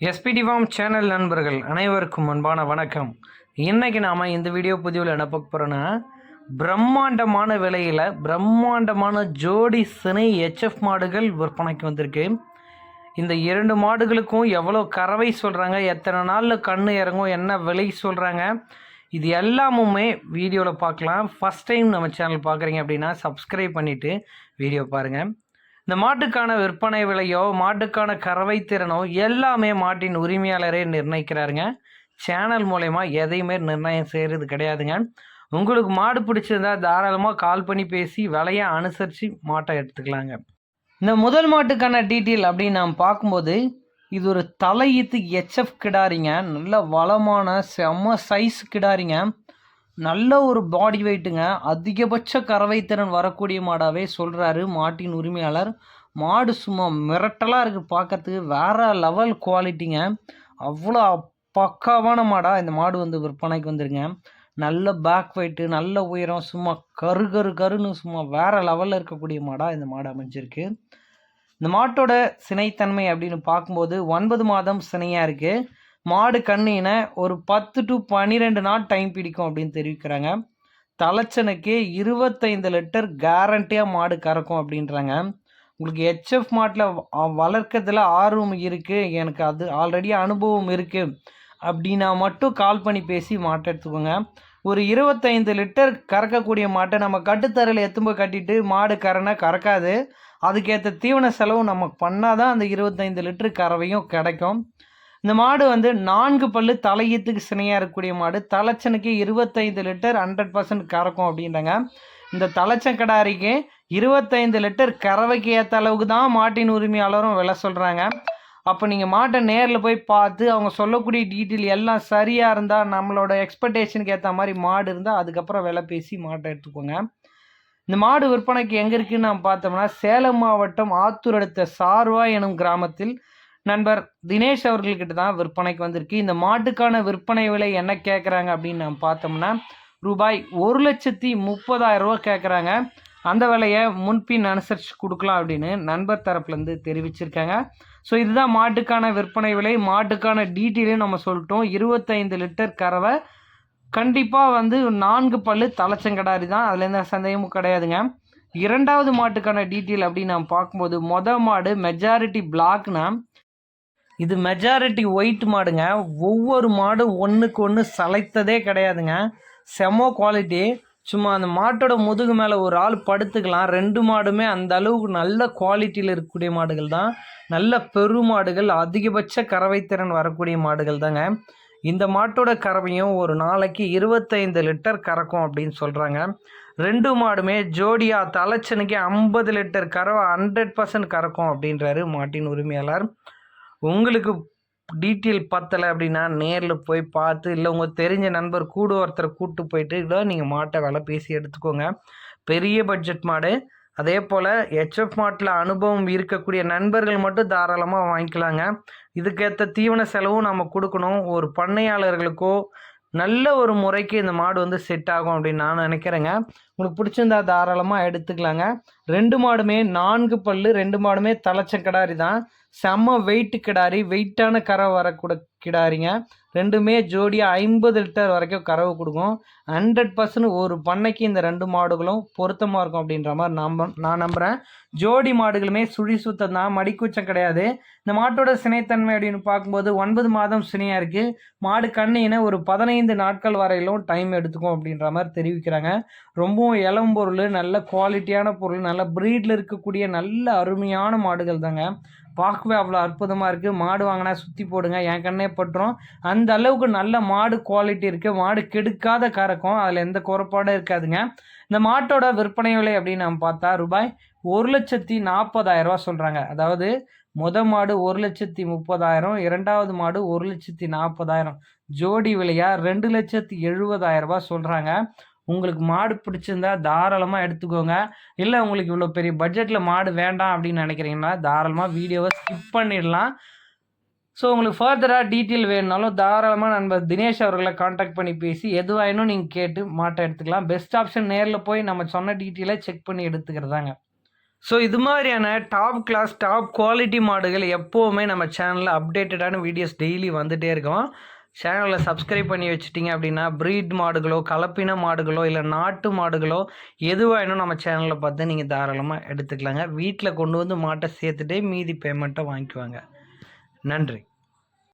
SPD form channel நண்பர்கள் அனைவருக்கும் அன்பான வணக்கம். இன்றைக்கி நாம் இந்த வீடியோ பதிவில் என்ன பார்க்க போகிறோன்னா பிரம்மாண்டமான விலையில் பிரம்மாண்டமான ஜோடி சினை ஹெச்எஃப் மாடுகள் விற்பனைக்கு வந்திருக்கு. இந்த இரண்டு மாடுகளுக்கும் எவ்வளோ கறவை சொல்கிறாங்க எத்தனை நாளில் கண் இறங்கும் என்ன விலை சொல்கிறாங்க இது எல்லாமுமே வீடியோவில் பார்க்கலாம். ஃபஸ்ட் டைம் நம்ம சேனல் பார்க்குறீங்க அப்படின்னா சப்ஸ்கிரைப் பண்ணிவிட்டு வீடியோ பாருங்கள் இந்த மாட்டுக்கான விற்பனை விலையோ மாட்டுக்கான கறவை திறனோ எல்லாமே மாட்டின் உரிமையாளரே நிர்ணயிக்கிறாருங்க. சேனல் மூலயமா எதையுமே நிர்ணயம் செய்கிறது கிடையாதுங்க. உங்களுக்கு மாடு பிடிச்சிருந்தா தாராளமாக கால் பண்ணி பேசி விலையை அனுசரித்து மாட்டை எடுத்துக்கலாங்க. இந்த முதல் மாட்டுக்கான டீட்டெயில் அப்படின்னு நாம் பார்க்கும்போது இது ஒரு தலையீத்து எச்எஃப் கிடாரிங்க. நல்ல வளமான செம்ம சைஸ் கிடாரிங்க. நல்ல ஒரு பாடி வெயிட்டுங்க அதிகபட்ச கறவை திறன் வரக்கூடிய மாடாகவே சொல்கிறாரு மாட்டின் உரிமையாளர். மாடு சும்மா மிரட்டலாக இருக்குது பார்க்கறதுக்கு வேற லெவல் குவாலிட்டிங்க அவ்வளோ பக்காவான மாடாக இந்த மாடு வந்து விற்பனைக்கு வந்துருங்க. நல்ல பேக் வெயிட்டு நல்ல உயரம் சும்மா கரு கரு கருன்னு சும்மா வேறு லெவலில் இருக்கக்கூடிய மாடாக இந்த மாடு அமைஞ்சிருக்கு. இந்த மாட்டோட சினைத்தன்மை அப்படின்னு பார்க்கும்போது ஒன்பது மாதம் சினையாக இருக்குது மாடு கண்ணின ஒரு பத்து டு பன்னிரெண்டு நாள் டைம் பிடிக்கும் அப்படின்னு தெரிவிக்கிறாங்க. தலைச்சனுக்கு இருபத்தைந்து லிட்டர் கேரண்டியாக மாடு கறக்கும் அப்படின்றாங்க. உங்களுக்கு ஹெச்எஃப் மாட்டில் வளர்க்கறதுல ஆர்வம் இருக்குது எனக்கு அது ஆல்ரெடி அனுபவம் இருக்குது அப்படின்னா மட்டும் கால் பண்ணி பேசி மாட்டை எடுத்துக்கோங்க. ஒரு இருபத்தைந்து லிட்டர் கறக்கக்கூடிய மாட்டை நம்ம கட்டுத்தரையில் எத்தும் கட்டிட்டு மாடு கறனை கறக்காது. அதுக்கேற்ற தீவன செலவு நம்ம பண்ணால் தான் அந்த இருபத்தைந்து லிட்டர் கறவையும் கிடைக்கும். இந்த மாடு வந்து நான்கு பல்லு தலையீத்துக்கு சினையாக இருக்கக்கூடிய மாடு. தலைச்சனுக்கு இருபத்தைந்து லிட்டர் ஹண்ட்ரட் பர்சன்ட் கறக்கும் அப்படின்றாங்க. இந்த தலைச்சன் கடாரிக்கு இருபத்தைந்து லிட்டர் கறவைக்கு ஏற்ற அளவுக்கு தான் மாட்டின் உரிமையாளரும் விலை சொல்கிறாங்க அப்போ நீங்கள் மாட்டை நேரில் போய் பார்த்து அவங்க சொல்லக்கூடிய டீட்டெயில் எல்லாம் சரியாக இருந்தால் நம்மளோட எக்ஸ்பெக்டேஷனுக்கு ஏற்ற மாதிரி மாடு இருந்தால் அதுக்கப்புறம் விலை பேசி மாட்டை எடுத்துக்கோங்க. இந்த மாடு விற்பனைக்கு எங்கே இருக்குன்னு நம்ம பார்த்தோம்னா சேலம் மாவட்டம் ஆத்தூர் அடுத்த சார்வா எனும் கிராமத்தில் நண்பர் தினேஷ் அவர்கள்கிட்ட தான் விற்பனைக்கு வந்திருக்கு. இந்த மாட்டுக்கான விற்பனை விலை என்ன கேட்குறாங்க அப்படின்னு நம்ம பார்த்தோம்னா ரூபாய் ஒரு லட்சத்தி முப்பதாயிரம் ரூபா கேட்குறாங்க அந்த விலையை முன்பின் அனுசரித்து கொடுக்கலாம் அப்படின்னு நண்பர் தரப்புலேருந்து தெரிவிச்சிருக்காங்க. ஸோ இதுதான் மாட்டுக்கான விற்பனை விலை. மாட்டுக்கான டீட்டெயிலையும் நம்ம சொல்லிட்டோம். இருபத்தைந்து லிட்டர் கறவை. கண்டிப்பாக வந்து நான்கு பல்லு தலைச்சங்கடாரி தான். அதில் எந்த சந்தேகமும் கிடையாதுங்க. இரண்டாவது மாட்டுக்கான டீட்டெயில் அப்படின்னு நம்ம பார்க்கும்போது மொதல் மாடு மெஜாரிட்டி பிளாக்னா இது மெஜாரிட்டி ஒயிட் மாடுங்க. ஒவ்வொரு மாடும் ஒன்றுக்கு ஒன்று சளைத்ததே கிடையாதுங்க. செம குவாலிட்டி சும்மா அந்த மாட்டோட முதுகு மேலே ஒரு ஆள் படுத்துக்கலாம். ரெண்டு மாடுமே அந்த அளவுக்கு நல்ல குவாலிட்டியில் இருக்கக்கூடிய மாடுகள் தான். நல்ல பெருமாடுகள் அதிகபட்ச கறவைத்திறன் வரக்கூடிய மாடுகள் தாங்க. இந்த மாட்டோட கறவையும் ஒரு நாளைக்கு இருபத்தைந்து லிட்டர் கறக்கும் அப்படின்னு சொல்கிறாங்க ரெண்டு மாடுமே ஜோடியா தலைச்சனுக்கு ஐம்பது லிட்டர் கறவை ஹண்ட்ரட் பர்சன்ட் கறக்கும் அப்படின்றாரு மாட்டின் உரிமையாளர். உங்களுக்கு டீட்டெயில் பத்தலை அப்படின்னா நேரில் போய் பார்த்து இல்லை உங்கள் தெரிஞ்ச நண்பர் கூட ஒருத்தரை கூப்பிட்டு போயிட்டு இல்லை நீங்கள் மாட்டை வேலை பேசி எடுத்துக்கோங்க. பெரிய பட்ஜெட் மாடு. அதே போல் ஹெச்எஃப் மாட்டில் அனுபவம் இருக்கக்கூடிய நண்பர்கள் மட்டும் தாராளமாக வாங்கிக்கலாங்க. இதுக்கேற்ற தீவன செலவும் நம்ம கொடுக்கணும். ஒரு பண்ணையாளர்களுக்கோ நல்ல ஒரு முறைக்கு இந்த மாடு வந்து செட் ஆகும் அப்படின்னு நான் நினைக்கிறேங்க. உங்களுக்கு பிடிச்சிருந்தா தாராளமாக எடுத்துக்கலாங்க. ரெண்டு மாடுமே நான்கு பல்லு ரெண்டு மாடுமே தலைச்சங்கடாரி தான். செம்ம வெயிட்டு கிடாரி வெயிட்டான கரை வரக்கூட கிடாரிங்க. ரெண்டுமே ஜோடியாக ஐம்பது லிட்டர் வரைக்கும் கறவை கொடுக்கும். ஹண்ட்ரட் பர்சன்ட் ஒரு பண்ணைக்கு இந்த ரெண்டு மாடுகளும் பொருத்தமாக இருக்கும் அப்படின்ற மாதிரி நம்ப நான் நம்புகிறேன் ஜோடி மாடுகளுமே சுழி சுத்தம் தான் மடிக்கூச்சம் கிடையாது. இந்த மாட்டோட சினைத்தன்மை அப்படின்னு பார்க்கும்போது ஒன்பது மாதம் சினையாக இருக்குது மாடு கண்ணின ஒரு பதினைந்து நாட்கள் வரையிலும் டைம் எடுத்துக்கும் அப்படின்ற மாதிரி தெரிவிக்கிறாங்க. ரொம்பவும் இளம் பொருள் நல்ல குவாலிட்டியான பொருள் நல்ல ப்ரீடில் இருக்கக்கூடிய நல்ல அருமையான மாடுகள் தாங்க பார்க்கவே அவ்வளோ அற்புதமாக இருக்குது மாடு வாங்கினா சுற்றி போடுங்க. என் கண்ணே பட்டுரும். அந்த அளவுக்கு நல்ல மாடு குவாலிட்டி இருக்குது மாடு கெடுக்காத கறக்கும். அதில் எந்த குறைபாடும் இருக்காதுங்க. இந்த மாட்டோட விற்பனை விலை அப்படின்னு நம்ம பார்த்தா ரூபாய் ஒரு லட்சத்தி நாற்பதாயிரரூவா சொல்கிறாங்க அதாவது முத மாடு ஒரு லட்சத்தி முப்பதாயிரம் இரண்டாவது மாடு ஒரு லட்சத்தி நாற்பதாயிரம். ஜோடி விலையாக ரெண்டு லட்சத்தி எழுபதாயிரரூபா சொல்கிறாங்க உங்களுக்கு மாடு பிடிச்சிருந்தா தாராளமாக எடுத்துக்கோங்க. இல்லை உங்களுக்கு இவ்வளோ பெரிய பட்ஜெட்டில் மாடு வேண்டாம் அப்படின்னு நினைக்கிறீங்கன்னா தாராளமாக வீடியோவை ஸ்கிப் பண்ணிடலாம். ஸோ உங்களுக்கு ஃபர்தராக டீட்டெயில் வேணுனாலும் தாராளமாக நண்பர் தினேஷ் அவர்களை காண்டாக்ட் பண்ணி பேசி எதுவாயினும் நீங்கள் கேட்டு மாட்டை எடுத்துக்கலாம். பெஸ்ட் ஆப்ஷன் நேரில் போய் நம்ம சொன்ன டீட்டெயிலை செக் பண்ணி எடுத்துக்கிறதாங்க. ஸோ இது மாதிரியான டாப் கிளாஸ் டாப் குவாலிட்டி மாடுகள் எப்போவுமே நம்ம சேனலில் அப்டேட்டடான வீடியோஸ் டெய்லி வந்துகிட்டே இருக்கோம். சேனலை சப்ஸ்கிரைப் பண்ணி வச்சிட்டிங்க அப்படின்னா ப்ரீட் மாடுகளோ கலப்பின மாடுகளோ இல்லை நாட்டு மாடுகளோ எதுவாயினும் நம்ம சேனலில் பார்த்து நீங்கள் தாராளமாக எடுத்துக்கலாங்க. வீட்டில் கொண்டு வந்து மாட்டை சேர்த்துட்டே மீதி பேமெண்ட்டை வாங்கிக்குவாங்க. நன்றி.